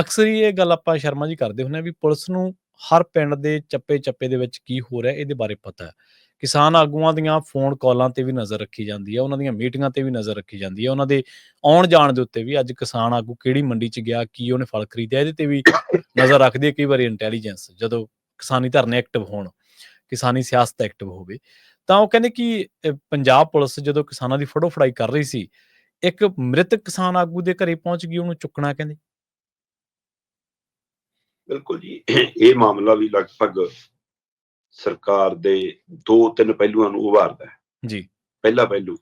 ਅਕਸਰ ਹੀ ਇਹ ਗੱਲ ਆਪਾਂ ਸ਼ਰਮਾ ਜੀ ਕਰਦੇ ਹੁੰਦੇ ਆ ਵੀ ਪੁਲਿਸ ਨੂੰ ਹਰ ਪਿੰਡ ਦੇ ਚੱਪੇ-ਚੱਪੇ ਦੇ ਵਿੱਚ ਕੀ ਹੋ ਰਿਹਾ ਇਹਦੇ ਬਾਰੇ ਪਤਾ ਹੈ। ਕਿਸਾਨ ਆਗੂਆਂ ਦੀਆਂ ਫੋਨ ਕਾਲਾਂ ਤੇ ਵੀ ਨਜ਼ਰ ਰੱਖੀ ਜਾਂਦੀ ਹੈ, ਉਹਨਾਂ ਦੀਆਂ ਮੀਟਿੰਗਾਂ ਤੇ ਵੀ ਨਜ਼ਰ ਰੱਖੀ ਜਾਂਦੀ ਹੈ, ਉਹਨਾਂ ਦੇ ਆਉਣ ਜਾਣ ਦੇ ਉੱਤੇ ਵੀ ਅੱਜ ਕਿਸਾਨ ਆਗੂ ਕਿਹੜੀ ਮੰਡੀ 'ਚ ਗਿਆ, ਕੀ ਉਹਨੇ ਫਲ ਖਰੀਦਿਆ ਇਹਦੇ ਤੇ ਵੀ ਨਜ਼ਰ ਰੱਖਦੀ ਹੈ ਕਈ ਵਾਰੀ ਇੰਟੈਲੀਜੈਂਸ ਜਦੋਂ ਕਿਸਾਨੀ ਧਰਨੇ ਐਕਟਿਵ ਹੋਣ, ਕਿਸਾਨੀ ਸਿਆਸਤ ਐਕਟਿਵ ਹੋਵੇ। ਤਾਂ ਉਹ ਕਹਿੰਦੇ ਕਿ ਪੰਜਾਬ ਪੁਲਿਸ ਜਦੋਂ ਕਿਸਾਨਾਂ ਦੀ ਫੜੋ-ਫੜਾਈ ਕਰ ਰਹੀ ਸੀ, ਇੱਕ ਮ੍ਰਿਤਕ ਕਿਸਾਨ ਆਗੂ ਦੇ ਘਰੇ ਪਹੁੰਚ ਗਈ ਉਹਨੂੰ ਚੁੱਕਣਾ ਕਹਿੰਦੇ। ਬਿਲਕੁਲ ਜੀ ਇਹ ਮਾਮਲਾ ਵੀ ਲਗਭਗ ਸਰਕਾਰ ਦੇ 2-3 ਪਹਿਲੂਆਂ ਨੂੰ ਉਭਾਰਦਾ ਹੈ। ਜੀ। ਪਹਿਲਾ ਪਹਿਲੂ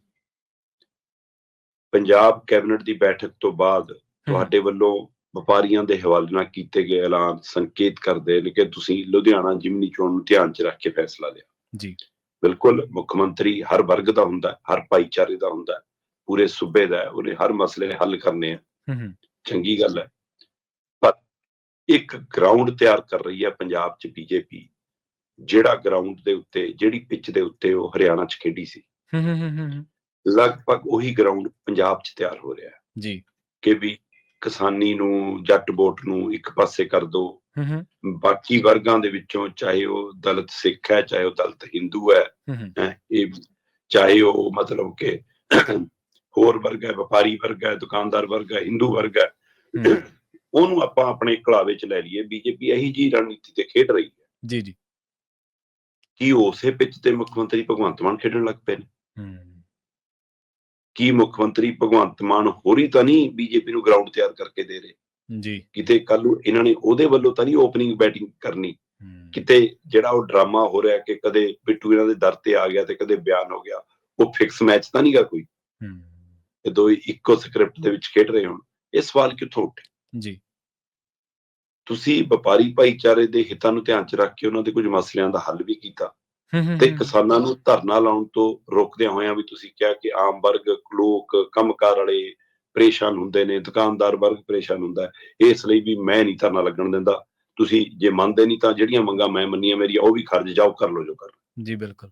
ਪੰਜਾਬ ਕੈਬਨਿਟ ਦੀ ਬੈਠਕ ਤੋਂ ਬਾਅਦ ਤੁਹਾਡੇ ਵੱਲੋਂ ਵਪਾਰੀਆਂ ਦੇ ਹਵਾਲੇ ਨਾਲ ਕੀਤੇ ਗਏ ਐਲਾਨ ਸੰਕੇਤ ਕਰਦੇ ਨੇ ਕਿ ਤੁਸੀਂ ਲੁਧਿਆਣਾ ਜਿਮਨੀ ਚੋਣ ਨੂੰ ਧਿਆਨ 'ਚ ਰੱਖ ਕੇ ਫੈਸਲਾ ਲਿਆ। ਜੀ। ਬਿਲਕੁਲ ਮੁੱਖ ਮੰਤਰੀ ਹਰ ਵਰਗ ਦਾ ਹੁੰਦਾ ਹੈ, ਹਰ ਭਾਈਚਾਰੇ ਦਾ ਹੁੰਦਾ ਹੈ, ਪੂਰੇ ਸੂਬੇ ਦਾ ਉਹਨੇ ਹਰ ਮਸਲੇ ਹੱਲ ਕਰਨੇ ਆ ਹੂੰ, ਚੰਗੀ ਗੱਲ ਹੈ ਇੱਕ ਗਰਾਊਂਡ ਤਿਆਰ ਕਰ ਰਹੀ ਹੈ ਪੰਜਾਬ 'ਚ ਬੀਜੇਪੀ ਜਿਹੜਾ ਗਰਾਊਂਡ ਦੇ ਉੱਤੇ ਜਿਹੜੀ ਪਿੱਚ ਦੇ ਉੱਤੇ ਉਹ ਹਰਿਆਣਾ 'ਚ ਖੇਡੀ ਸੀ। ਹੂੰ, ਹੂੰ, ਹੂੰ, ਲਗਭਗ ਉਹੀ ਗਰਾਊਂਡ ਪੰਜਾਬ 'ਚ ਤਿਆਰ ਹੋ ਰਿਹਾ ਹੈ। ਜੀ। ਕਿ ਵੀ ਕਿਸਾਨੀ ਨੂੰ ਜੱਟ ਵੋਟ ਨੂੰ ਇੱਕ ਪਾਸੇ ਕਰ ਦੋ। ਹੂੰ, ਹੂੰ, ਬਾਕੀ ਵਰਗਾਂ ਦੇ ਵਿੱਚੋਂ ਚਾਹੇ ਉਹ ਦਲਿਤ ਸਿੱਖ ਹੈ ਚਾਹੇ ਉਹ ਦਲਿਤ ਹਿੰਦੂ ਹੈ ਇਹ ਚਾਹੇ ਉਹ ਮਤਲਬ ਕਿ ਹੋਰ ਵਰਗ ਹੈ ਵਪਾਰੀ ਵਰਗ ਹੈ ਦੁਕਾਨਦਾਰ ਵਰਗ ਹੈ ਹਿੰਦੂ ਵਰਗ ਹੂੰ, ਉਹਨੂੰ ਆਪਾਂ ਆਪਣੇ ਕਲਾਵੇ ਚ ਲੈ ਲਈਏ ਬੀਜੇਪੀ ਇਹੀ ਜੀ ਰਣਨੀਤੀ ਤੇ ਖੇਡ ਰਹੀ ਹੈ। ਜੀ, ਜੀ। ਕੀ ਉਸੇ ਪਿੱਚ ਤੇ ਮੁੱਖ ਮੰਤਰੀ ਭਗਵੰਤ ਮਾਨ ਖੇਡਣ ਲੱਗ ਪਏ ਨੇ? ਹੂੰ, ਕੀ ਮੁੱਖ ਮੰਤਰੀ ਭਗਵੰਤ ਮਾਨ ਹੋਰੀ ਤਾਂ ਨਹੀਂ ਬੀਜੇਪੀ ਨੂੰ ਗਰਾਊਂਡ ਤਿਆਰ ਕਰਕੇ ਦੇ ਰਹੇ? ਜੀ। ਕਿਤੇ ਕੱਲ ਨੂੰ ਇਹਨਾਂ ਨੇ ਉਹਦੇ ਵੱਲੋਂ ਤਾਂ ਨਹੀਂ ਓਪਨਿੰਗ ਬੈਟਿੰਗ ਕਰਨੀ? ਕਿਤੇ ਜਿਹੜਾ ਉਹ ਡਰਾਮਾ ਹੋ ਰਿਹਾ ਕਿ ਕਦੇ ਬਿੱਟੂ ਇਹਨਾਂ ਦੇ ਦਰ ਤੇ ਆ ਗਿਆ ਤੇ ਕਦੇ ਬਿਆਨ ਹੋ ਗਿਆ ਉਹ ਫਿਕਸ ਮੈਚ ਤਾਂ ਨਹੀਂਗਾ ਕੋਈ? ਹੂੰ, ਇਹ ਦੋ ਇੱਕੋ ਸਕ੍ਰਿਪਟ ਦੇ ਵਿੱਚ ਖੇਡ ਰਹੇ ਹੋਣ। ਇਹ ਸਵਾਲ ਕਿੱਥੋਂ ਉੱਠੇ? ਜੀ। ਤੁਸੀਂ ਵਪਾਰੀ ਭਾਈਚਾਰੇ ਦੇ ਹਿੱਤਾਂ ਨੂੰ ਧਿਆਨ 'ਚ ਰੱਖ ਕੇ ਉਹਨਾਂ ਦੇ ਕੁਝ ਮਸਲਿਆਂ ਦਾ ਹੱਲ ਵੀ ਕੀਤਾ ਤੇ ਕਿਸਾਨਾਂ ਨੂੰ ਧਰਨਾ ਲਾਉਣ ਤੋਂ ਰੋਕਦਿਆਂ ਹੋਇਆਂ ਵੀ ਤੁਸੀਂ ਕਿਹਾ ਕਿ ਆਮ ਵਰਗ ਲੋਕ ਕੰਮਕਾਰ ਵਾਲੇ ਪਰੇਸ਼ਾਨ ਹੁੰਦੇ ਨੇ ਦੁਕਾਨਦਾਰ ਵਰਗ ਪਰੇਸ਼ਾਨ ਹੁੰਦਾ ਹੈ। ਇਸ ਲਈ ਵੀ ਮੈਂ ਨਹੀਂ ਧਰਨਾ ਲੱਗਣ ਦਿੰਦਾ। ਤੁਸੀਂ ਜੇ ਮੰਨਦੇ ਨਹੀਂ ਤਾਂ ਜਿਹੜੀਆਂ ਮੰਗਾਂ ਮੈਂ ਮੰਨੀਆਂ ਮੇਰੀਆਂ ਉਹ ਵੀ ਖਰਚ ਜਾਓ ਕਰ ਲਓ ਜੋ ਕਰ ਜੀ, ਬਿਲਕੁਲ।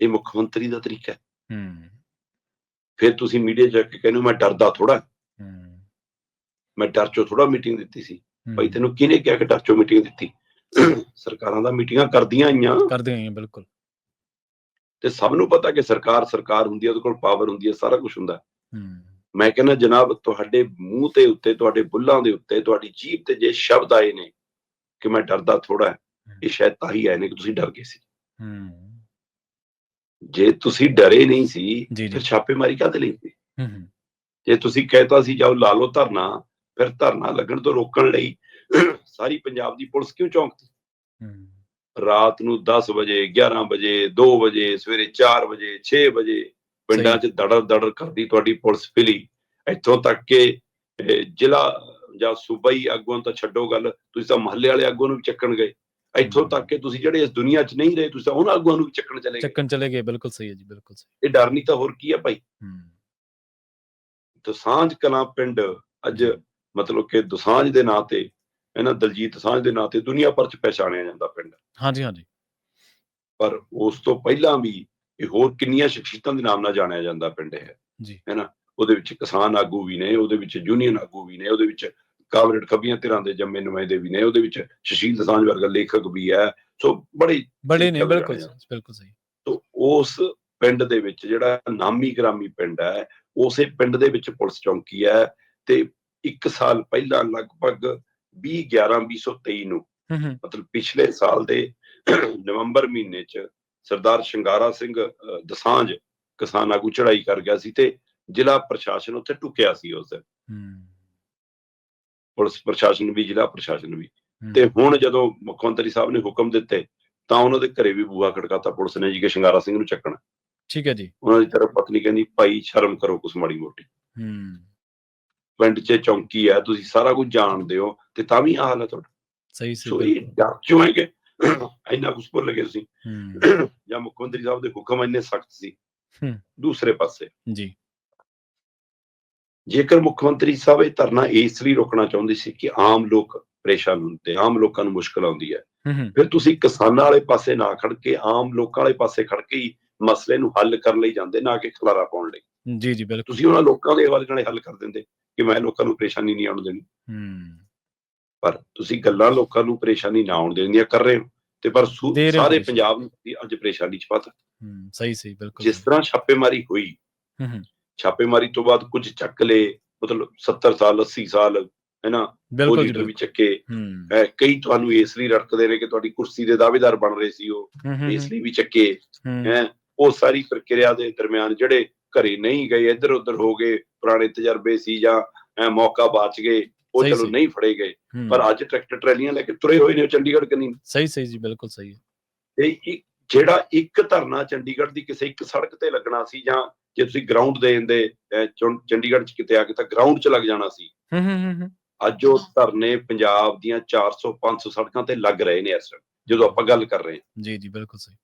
ਇਹ ਮੁੱਖ ਮੰਤਰੀ ਦਾ ਤਰੀਕਾ ਹੈ। ਹੂੰ, ਫਿਰ ਤੁਸੀਂ ਮੀਡੀਆ 'ਚ ਜਾ ਕੇ ਕਹਿੰਦੇ ਮੈਂ ਡਰਦਾ ਥੋੜਾ ਹੂੰ, ਮੈਂ ਡਰ ਚੋਂ ਥੋੜਾ ਮੀਟਿੰਗ ਦਿੱਤੀ ਸੀ। ਭਾਈ ਤੈਨੂੰ ਕਿਹਨੇ ਕਿਹਾ ਕਿ ਡਰ ਚੋਂ ਮੀਟਿੰਗ ਦਿੱਤੀ? ਸਰਕਾਰਾਂ ਦਾ ਮੀਟਿੰਗਾਂ ਕਰਦੀਆਂ ਆਈਆਂ। ਕਰਦੇ ਆਏ ਹਾਂ, ਬਿਲਕੁਲ। ਤੇ ਸਭ ਨੂੰ ਪਤਾ ਕਿ ਸਰਕਾਰ ਸਰਕਾਰ ਹੁੰਦੀ ਹੈ ਉਹਦੇ ਕੋਲ ਪਾਵਰ ਹੁੰਦੀ ਹੈ ਸਾਰਾ ਕੁਝ ਹੁੰਦਾ। ਮੈਂ ਕਹਿੰਦਾ ਜਨਾਬ ਤੁਹਾਡੇ ਮੂੰਹ ਤੇ ਉੱਤੇ ਤੁਹਾਡੇ ਬੁੱਲਾਂ ਦੇ ਉੱਤੇ ਤੁਹਾਡੀ ਜੀਭ ਤੇ ਜੇ ਸ਼ਬਦ ਆਏ ਨੇ ਕਿ ਮੈਂ ਡਰਦਾ ਥੋੜਾ ਇਹ ਸ਼ਾਇਦ ਤਾਂ ਹੀ ਆਏ ਨੇ ਕਿ ਤੁਸੀਂ ਡਰ ਗਏ ਸੀ। ਹੂੰ, ਜੇ ਤੁਸੀਂ ਡਰੇ ਨਹੀਂ ਸੀ ਫਿਰ। ਛਾਪੇਮਾਰੀ ਕਾਹਦੇ ਲਈ ਸੀ? ਜੇ ਤੁਸੀਂ ਕਹਿਤਾ ਸੀ ਜਾਓ ਲਾ ਲਓ ਧਰਨਾ ਫਿਰ ਧਰਨਾ ਲੱਗਣ ਤੋਂ ਰੋਕਣ ਲਈ ਸਾਰੀ ਪੰਜਾਬ ਦੀ ਪੁਲਿਸ ਕਿਉਂ ਚੌਂਕਦੀ? ਰਾਤ ਨੂੰ 10 ਵਜੇ 11 ਵਜੇ 2 ਵਜੇ ਸਵੇਰੇ 4 ਵਜੇ 6 ਵਜੇ ਪਿੰਡਾਂ 'ਚ ਦੜਰ ਦੜਰ ਕਰਦੀ ਤੁਹਾਡੀ ਪੁਲਿਸ ਫਿਲੀ ਇੱਥੋਂ ਤੱਕ ਕਿ ਜ਼ਿਲ੍ਹਾ ਜਾਂ ਸੂਬਾਈ ਆਗੂਆਂ ਤਾਂ ਛੱਡੋ ਗੱਲ ਤੁਸੀਂ ਤਾਂ ਮਹੱਲੇ ਵਾਲੇ ਆਗੂਆਂ ਨੂੰ ਵੀ ਚੱਕਣ ਗਏ। ਇੱਥੋਂ। ਤੱਕ ਕਿ ਤੁਸੀਂ ਜਿਹੜੇ ਇਸ ਦੁਨੀਆ 'ਚ ਨਹੀਂ ਰਹੇ ਤੁਸੀਂ ਤਾਂ ਉਹਨਾਂ ਆਗੂਆਂ ਨੂੰ ਵੀ ਚੱਕਣ ਚਲੇ ਗਏ। ਚੱਕਣ ਚਲੇ ਗਏ, ਬਿਲਕੁਲ ਸਹੀ ਹੈ ਜੀ, ਬਿਲਕੁਲ ਸਹੀ। ਇਹ ਡਰ ਨਹੀਂ ਤਾਂ ਹੋਰ ਕੀ ਹੈ ਭਾਈ? ਹੂੰ, ਦਸਾਂਝ ਕਲਾਂ ਪਿੰਡ ਅੱਜ। ਮਤਲਬ ਕਿ ਦਸਾਂਝ ਦੇ ਨਾਂ ਤੇ ਇਹਨਾਂ ਦਲਜੀਤ ਦਸਾਂਝ ਦੇ ਨਾਂ ਤੇ ਦੁਨੀਆ ਭਰ 'ਚ ਪਛਾਣਿਆ ਜਾਂਦਾ ਪਿੰਡ ਹਾਂਜੀ, ਹਾਂਜੀ। ਪਰ ਉਸ ਤੋਂ ਪਹਿਲਾਂ ਵੀ ਇਹ ਹੋਰ ਕਿੰਨੀਆਂ ਸ਼ਖਸੀਅਤਾਂ ਦੇ ਨਾਮ ਨਾਲ ਜਾਣਿਆ ਜਾਂਦਾ ਪਿੰਡ ਹੈ ਜੀ। ਹੈਨਾ ਉਹਦੇ ਵਿੱਚ ਕਿਸਾਨ ਆਗੂ ਵੀ ਨੇ ਉਹਦੇ ਵਿੱਚ ਯੂਨੀਅਨ ਆਗੂ ਵੀ ਨੇ ਉਹਦੇ ਵਿੱਚ ਕਾਮਰੇਡ ਖੱਬੀਆਂ ਧਿਰਾਂ ਦੇ ਜੰਮੇ ਨੁਮਾਇੰਦੇ ਵੀ ਨੇ ਉਹਦੇ ਵਿੱਚ ਸੁਸ਼ੀਲ ਦਸਾਂਝ ਵਰਗਾ ਲੇਖਕ ਵੀ ਹੈ ਸੋ ਬੜੇ ਬੜੇ ਨੇ, ਬਿਲਕੁਲ ਬਿਲਕੁਲ ਸਹੀ। ਤੋ ਉਸ ਪਿੰਡ ਦੇ ਵਿੱਚ ਜਿਹੜਾ ਨਾਮੀ ਗ੍ਰਾਮੀ ਪਿੰਡ ਹੈ ਉਸੇ ਪਿੰਡ ਦੇ ਵਿੱਚ ਪੁਲਿਸ ਚੌਂਕੀ ਹੈ ਤੇ ਇੱਕ ਸਾਲ ਪਹਿਲਾਂ ਲਗਭਗ 20 11 2023 ਨੂੰ ਮਤਲਬ ਪਿਛਲੇ ਸਾਲ ਦੇ ਨਵੰਬਰ ਮਹੀਨੇ ਚ ਸਰਦਾਰ ਸ਼ਿੰਗਾਰਾ ਸਿੰਘ ਦਸਾਂਝ ਕਿਸਾਨ ਆਗੂ ਚੜਾਈ ਕਰ ਗਿਆ ਸੀ ਤੇ ਜ਼ਿਲ੍ਹਾ ਪ੍ਰਸ਼ਾਸਨ ਉੱਥੇ ਟੁਕਿਆ ਸੀ ਉਸ ਦਿਨ। ਪੁਲਿਸ ਪ੍ਰਸ਼ਾਸਨ ਵੀ ਜ਼ਿਲ੍ਹਾ ਪ੍ਰਸ਼ਾਸਨ ਵੀ। ਤੇ ਹੁਣ ਜਦੋਂ ਮੁੱਖ ਮੰਤਰੀ ਸਾਹਿਬ ਨੇ ਹੁਕਮ ਦਿੱਤੇ ਤਾਂ ਉਹਨਾਂ ਦੇ ਘਰੇ ਵੀ ਬੂਹਾ ਖੜਕਾਤਾ ਪੁਲਿਸ ਨੇ ਜੀ ਕਿ ਸ਼ਿੰਗਾਰਾ ਸਿੰਘ ਨੂੰ ਚੱਕਣਾ। ਠੀਕ ਹੈ ਜੀ। ਉਹਨਾਂ ਦੀ ਤਰਫ ਪਤਨੀ ਕਹਿੰਦੀ ਭਾਈ ਸ਼ਰਮ ਕਰੋ ਕੁਛ ਮਾੜੀ ਮੋਟੀ। ਹੂੰ, ਪਿੰਡ 'ਚ ਚੌਂਕੀ ਹੈ ਤੁਸੀਂ ਸਾਰਾ ਕੁਝ ਜਾਣਦੇ ਹੋ ਤੇ ਤਾਂ ਵੀ ਆਹ ਹਾਲ ਹੈ ਤੁਹਾਡਾ ਸਹੀ ਸੀ, ਸੋ ਇਹ ਬਿਲਕੁਲ। ਡਰ ਕਿਉਂ ਹੈ ਕਿ ਇੰਨਾ ਕੁਝ ਭੁੱਲ ਗਏ ਤੁਸੀਂ ਜਾਂ ਮੁੱਖ ਮੰਤਰੀ ਸਾਹਿਬ ਦੇ ਹੁਕਮ ਇੰਨੇ ਸਖਤ ਸੀ। ਦੂਸਰੇ ਪਾਸੇ ਜੀ। ਜੇਕਰ ਮੁੱਖ ਮੰਤਰੀ ਸਾਹਿਬ ਇਹ ਧਰਨਾ ਇਸ ਲਈ ਰੋਕਣਾ ਚਾਹੁੰਦੇ ਸੀ ਕਿ ਆਮ ਲੋਕ ਪਰੇਸ਼ਾਨ ਹੁੰਦੇ ਆਮ ਲੋਕਾਂ ਨੂੰ ਮੁਸ਼ਕਲ ਆਉਂਦੀ ਹੂੰ, ਫਿਰ ਤੁਸੀਂ ਕਿਸਾਨਾਂ ਵਾਲੇ ਪਾਸੇ ਨਾ ਖੜ ਕੇ ਆਮ ਲੋਕਾਂ ਵਾਲੇ ਪਾਸੇ ਖੜ ਕੇ ਹੀ ਮਸਲੇ ਨੂੰ ਹੱਲ ਕਰਨ ਲਈ ਜਾਂਦੇ ਨਾ ਕਿ ਖਲਾਰਾ ਪਾਉਣ ਲਈ ਜੀ, ਜੀ, ਬਿਲਕੁਲ। ਤੁਸੀਂ ਉਹਨਾਂ ਲੋਕਾਂ ਦੇ ਹਵਾਲੇ ਨਾਲ ਹੱਲ ਕਰ ਦਿੰਦੇ ਕਿ ਮੈਂ ਲੋਕਾਂ ਨੂੰ ਪਰੇਸ਼ਾਨੀ ਨਹੀਂ ਆਉਣ ਦੇਣੀ। ਹੂੰ, ਪਰ ਤੁਸੀਂ ਗੱਲਾਂ ਲੋਕਾਂ ਨੂੰ ਪਰੇਸ਼ਾਨੀ ਨਾ ਆਉਣ ਦੇਣ ਦੀਆਂ ਕਰ ਰਹੇ ਹੋ। ਤੇ ਪਰ ਸਾਰੇ। ਪੰਜਾਬ ਨੂੰ ਅੱਜ ਪਰੇਸ਼ਾਨੀ ਚ ਪਾਤਾ ਹੂੰ ਸਹੀ ਸਹੀ ਬਿਲਕੁਲ ਜਿਸ ਤਰ੍ਹਾਂ ਛਾਪੇਮਾਰੀ ਹੋਈ ਹੂੰ ਛਾਪੇਮਾਰੀ ਤੋਂ ਬਾਅਦ ਕੁਝ ਚੱਕ ਲਏ ਮਤਲਬ 70 ਸਾਲ 80 ਸਾਲ ਹੈਨਾ ਬਿਲਕੁਲ ਜੀ ਵੀ। ਚੱਕੇ ਹੂੰ। ਕਈ ਤੁਹਾਨੂੰ ਇਸ ਲਈ ਰੜਕਦੇ ਨੇ ਕਿ ਤੁਹਾਡੀ ਕੁਰਸੀ ਦੇ ਦਾਅਵੇਦਾਰ ਬਣ ਰਹੇ ਸੀ ਉਹ। ਇਸ ਲਈ ਵੀ ਚੱਕੇ ਹੈ ਉਹ ਸਾਰੀ ਪ੍ਰਕਿਰਿਆ ਦੇ ਦਰਮਿਆਨ ਜਿਹੜੇ ਘਰੇ ਨਹੀਂ ਗਏ ਇੱਧਰ ਉੱਧਰ ਹੋ ਗਏ ਪੁਰਾਣੇ ਤਜਰਬੇ ਸੀ ਜਾਂ ਮੌਕਾ ਬਾਚ ਗਏ ਉਹ ਚਲੋ। ਨਹੀਂ ਫੜੇ ਗਏ। ਪਰ ਅੱਜ ਟਰੈਕਟਰ ਟਰੈਲੀਆਂ ਲੈ ਕੇ ਤੁਰੇ ਹੋਏ ਨੇ ਚੰਡੀਗੜ੍ਹ ਕਨੀ। ਸਹੀ ਸਹੀ ਜੀ ਬਿਲਕੁਲ ਸਹੀ ਹੈ। ਤੇ ਇੱਕ ਜਿਹੜਾ ਇੱਕ ਧਰਨਾ ਚੰਡੀਗੜ੍ਹ ਦੀ ਕਿਸੇ ਇੱਕ ਸੜਕ ਤੇ ਲੱਗਣਾ ਸੀ ਜਾਂ ਜੇ ਤੁਸੀਂ ਗਰਾਊਂਡ ਦੇ ਦਿੰਦੇ ਚੰਡੀਗੜ੍ਹ ਚ ਕਿਤੇ ਆ ਕੇ ਤਾਂ ਗਰਾਊਂਡ ਚ ਲੱਗ ਜਾਣਾ ਸੀ। ਹੂੰ ਹੂੰ ਹੂੰ, ਅੱਜ ਉਹ ਧਰਨੇ ਪੰਜਾਬ ਦੀਆਂ 400 500 ਸੜਕਾਂ ਤੇ ਲੱਗ ਰਹੇ ਨੇ ਇਸ ਜਦੋਂ ਆਪਾਂ ਗੱਲ ਕਰ ਰਹੇ ਹਾਂ। ਜੀ ਜੀ ਬਿਲਕੁਲ ਸਹੀ।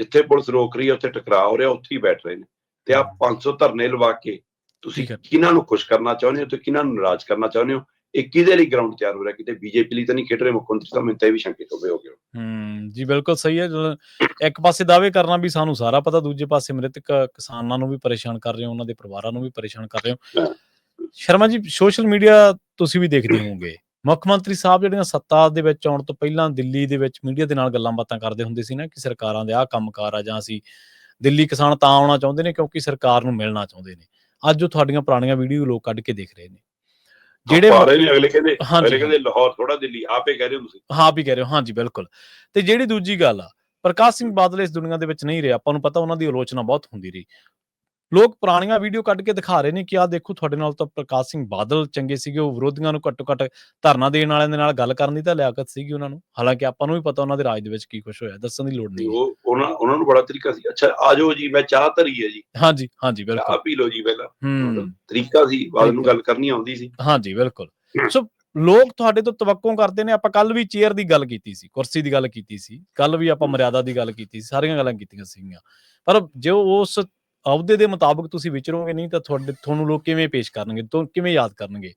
ਜਿੱਥੇ ਪੁਲਿਸ ਰੋਕ ਰਹੀ ਹੈ ਉੱਥੇ ਟਕਰਾਅ ਹੋ ਰਿਹਾ ਉੱਥੇ ਹੀ ਬੈਠ ਰਹੇ ਨੇ। ਤੇ ਆ ਹਮ। 500 ਧਰਨੇ ਲਵਾ ਕੇ ਤੁਸੀਂ। ਕਿਹਨਾਂ ਨੂੰ ਖੁਸ਼ ਕਰਨਾ ਚਾਹੁੰਦੇ ਹੋ ਤੇ ਕਿਹਨਾਂ ਨੂੰ ਨਾਰਾਜ਼ ਕਰਨਾ ਚਾਹੁੰਦੇ ਹੋ? ਇਹ ਕਿਹਦੇ ਲਈ ਗਰਾਊਂਡ ਤਿਆਰ ਹੋ ਰਿਹਾ? ਕਿਤੇ ਬੀਜੇਪੀ ਲਈ ਤਾਂ ਨਹੀਂ ਖੇਡ ਰਹੇ ਮੁੱਖ ਮੰਤਰੀ ਸਾਹਿਬ ਮੈਨੂੰ ਤਾਂ ਇਹ ਵੀ ਸ਼ੰਕਿਤ ਹੋ ਗਏ ਹੂੰ ਜੀ ਬਿਲਕੁਲ ਸਹੀ ਹੈ। ਇੱਕ ਪਾਸੇ ਦਾਅਵੇ ਕਰਨਾ ਵੀ ਸਾਨੂੰ ਸਾਰਾ ਪਤਾ ਦੂਜੇ ਪਾਸੇ ਮ੍ਰਿਤਕ ਕਿਸਾਨਾਂ ਨੂੰ ਵੀ ਪਰੇਸ਼ਾਨ ਕਰ ਰਹੇ ਹੋ ਉਹਨਾਂ ਦੇ ਪਰਿਵਾਰਾਂ ਨੂੰ ਵੀ ਪਰੇਸ਼ਾਨ ਕਰ ਰਹੇ ਹੋ। ਸ਼ਰਮਾ ਜੀ ਸੋਸ਼ਲ ਮੀਡੀਆ ਤੁਸੀਂ ਵੀ ਦੇਖਦੇ ਹੋਵੋਗੇ। ਮੁੱਖ ਮੰਤਰੀ ਸਾਹਿਬ ਜਿਹੜੀਆਂ ਸੱਤਾ ਦੇ ਵਿੱਚ ਆਉਣ ਤੋਂ ਪਹਿਲਾਂ ਦਿੱਲੀ ਦੇ ਵਿੱਚ ਮੀਡੀਆ ਦੇ ਨਾਲ ਗੱਲਾਂ ਬਾਤਾਂ ਕਰਦੇ ਹੁੰਦੇ ਸੀ ਨਾ ਕਿ ਸਰਕਾਰਾਂ ਦੇ ਆਹ ਕੰਮਕਾਰ ਆ ਜਾਂ ਅਸੀਂ ਦਿੱਲੀ ਕਿਸਾਨ ਤਾਂ ਆਉਣਾ ਚਾਹੁੰਦੇ ਨੇ ਕਿਉਂਕਿ ਸਰਕਾਰ ਨੂੰ ਮਿਲਣਾ ਚਾਹੁੰਦੇ ਨੇ। ਅੱਜ ਉਹ ਤੁਹਾਡੀਆਂ ਪੁਰਾਣੀਆਂ ਵੀਡੀਓ ਲੋਕ ਕੱਢ ਕੇ ਦੇਖ ਰਹੇ ਨੇ। ਜਿਹੜੇ ਅਗਲੇ ਕਹਿੰਦੇ ਅਗਲੇ ਕਹਿੰਦੇ ਲਾਹੌਰ ਥੋੜਾ ਦਿੱਲੀ ਆਪੇ ਕਹਿ ਰਹੇ ਹੋ ਤੁਸੀਂ। ਹਾਂ ਵੀ ਕਹਿ ਰਹੇ ਹੋ ਹਾਂਜੀ ਬਿਲਕੁਲ। ਤੇ ਜਿਹੜੀ ਦੂਜੀ ਗੱਲ ਆ ਪ੍ਰਕਾਸ਼ ਸਿੰਘ ਬਾਦਲ ਇਸ ਦੁਨੀਆ ਦੇ ਵਿੱਚ ਨਹੀਂ ਰਿਹਾ ਆਪਾਂ ਨੂੰ ਪਤਾ ਉਹਨਾਂ ਦੀ ਆਲੋਚਨਾ ਬਹੁਤ ਹੁੰਦੀ ਰਹੀ। ਲੋਕ ਪੁਰਾਣੀਆਂ ਵੀਡੀਓ ਕੱਢ ਕੇ ਦਿਖਾ ਰਹੇ ਨੇ ਕਿ ਆਹ ਦੇਖੋ ਤੁਹਾਡੇ ਨਾਲ ਤਾਂ ਪ੍ਰਕਾਸ਼ ਸਿੰਘ ਬਾਦਲ ਚੰਗੇ ਸੀਗੇ ਉਹ ਵਿਰੋਧੀਆਂ ਨੂੰ ਘੱਟੋ ਘੱਟ ਧਰਨਾ ਦੇਣ ਵਾਲਿਆਂ ਦੇ ਨਾਲ ਗੱਲ ਕਰਨ ਦੀ ਤਾਂ ਲਿਆਕਤ ਸੀਗੀ ਉਹਨਾਂ ਨੂੰ। ਹਾਲਾਂਕਿ ਆਪਾਂ ਨੂੰ ਵੀ ਪਤਾ ਉਹਨਾਂ ਦੇ ਰਾਜ ਦੇ ਵਿੱਚ ਕੀ ਕੁਝ ਹੋਇਆ ਦੱਸਣ ਦੀ ਲੋੜ ਨਹੀਂ। ਉਹ ਉਹਨਾਂ ਉਹਨਾਂ ਨੂੰ ਬੜਾ ਤਰੀਕਾ ਸੀ। ਅੱਛਾ ਆ ਜਾਓ ਜੀ ਮੈਂ ਚਾਹ ਧਰੀ ਹੈ ਜੀ। ਹਾਂਜੀ ਹਾਂਜੀ ਬਿਲਕੁਲ। ਪੀ ਲਓ ਜੀ ਪਹਿਲਾਂ। ਹੂੰ। ਤਰੀਕਾ ਸੀ ਬਾਦ ਨੂੰ ਗੱਲ ਕਰਨੀ ਆਉਂਦੀ ਸੀ। ਹਾਂਜੀ ਬਿਲਕੁਲ। ਸੋ ਲੋਕ ਤੁਹਾਡੇ ਤੋਂ ਤਵੱਕੋ ਕਰਦੇ ਨੇ। ਆਪਾਂ ਕੱਲ ਵੀ ਚੇਅਰ ਦੀ ਗੱਲ ਕੀਤੀ ਸੀ ਕੁਰਸੀ ਦੀ ਗੱਲ ਕੀਤੀ ਸੀ। ਕੱਲ ਵੀ ਆਪਾਂ। ਮਰਿਆਦਾ ਦੀ ਗੱਲ ਕੀਤੀ ਸੀ ਸਾਰੀਆਂ ਗੱਲਾਂ ਕੀਤੀਆਂ ਸੀਗੀਆਂ। ਪਰ ਜੋ ਉਸ ਅਹੁਦੇ ਦੇ ਮੁਤਾਬਕ ਤੁਸੀਂ ਵਿਚਰੋਗੇ ਨਹੀਂ ਤਾਂ ਤੁਹਾਡੇ, ਤੁਹਾਨੂੰ ਲੋਕ ਕਿਵੇਂ ਪੇਸ਼ ਕਰਨਗੇ? ਤੋਂ ਕਿਵੇਂ ਯਾਦ ਕਰਨਗੇ?